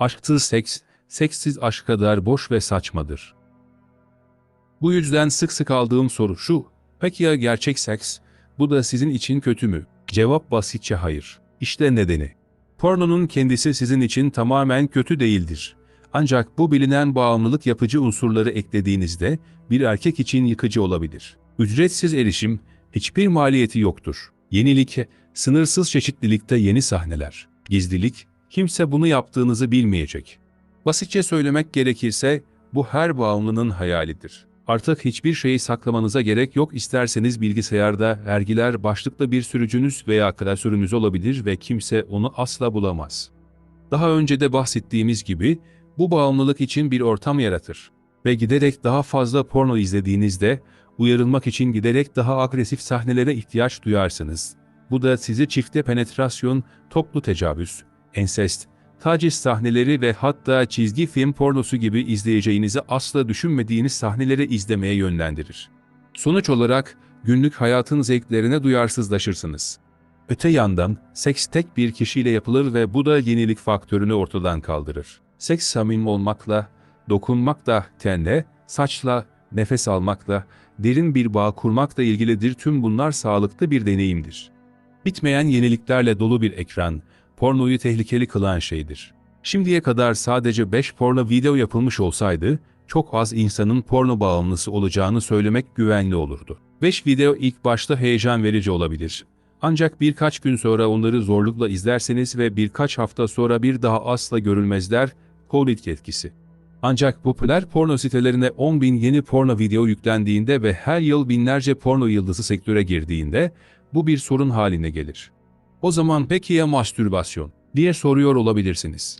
Aşksız seks, seksiz aşk kadar boş ve saçmadır. Bu yüzden sık sık aldığım soru şu, peki ya gerçek seks? Bu da sizin için kötü mü? Cevap basitçe hayır. İşte nedeni. Pornonun kendisi sizin için tamamen kötü değildir. Ancak bu bilinen bağımlılık yapıcı unsurları eklediğinizde bir erkek için yıkıcı olabilir. Ücretsiz erişim, hiçbir maliyeti yoktur. Yenilik, sınırsız çeşitlilikte yeni sahneler. Gizlilik, kimse bunu yaptığınızı bilmeyecek. Basitçe söylemek gerekirse bu her bağımlının hayalidir. Artık hiçbir şeyi saklamanıza gerek yok isterseniz bilgisayarda ergiler başlıklı bir sürücünüz veya klasörünüz olabilir ve kimse onu asla bulamaz. Daha önce de bahsettiğimiz gibi bu bağımlılık için bir ortam yaratır. Ve giderek daha fazla porno izlediğinizde uyarılmak için giderek daha agresif sahnelere ihtiyaç duyarsınız. Bu da sizi çifte penetrasyon, toplu tecavüz, ensest, taciz sahneleri ve hatta çizgi film pornosu gibi izleyeceğinizi asla düşünmediğiniz sahneleri izlemeye yönlendirir. Sonuç olarak günlük hayatın zevklerine duyarsızlaşırsınız. Öte yandan seks tek bir kişiyle yapılır ve bu da yenilik faktörünü ortadan kaldırır. Seks samimi olmakla, dokunmakla, tenle, saçla, nefes almakla, derin bir bağ kurmakla ilgilidir tüm bunlar sağlıklı bir deneyimdir. Bitmeyen yeniliklerle dolu bir ekran, pornoyu tehlikeli kılan şeydir. Şimdiye kadar sadece 5 porno video yapılmış olsaydı, çok az insanın porno bağımlısı olacağını söylemek güvenli olurdu. 5 video ilk başta heyecan verici olabilir. Ancak birkaç gün sonra onları zorlukla izlerseniz ve birkaç hafta sonra bir daha asla görülmezler, Covid etkisi. Ancak popüler porno sitelerine 10 bin yeni porno video yüklendiğinde ve her yıl binlerce porno yıldızı sektöre girdiğinde bu bir sorun haline gelir. O zaman peki ya mastürbasyon diye soruyor olabilirsiniz.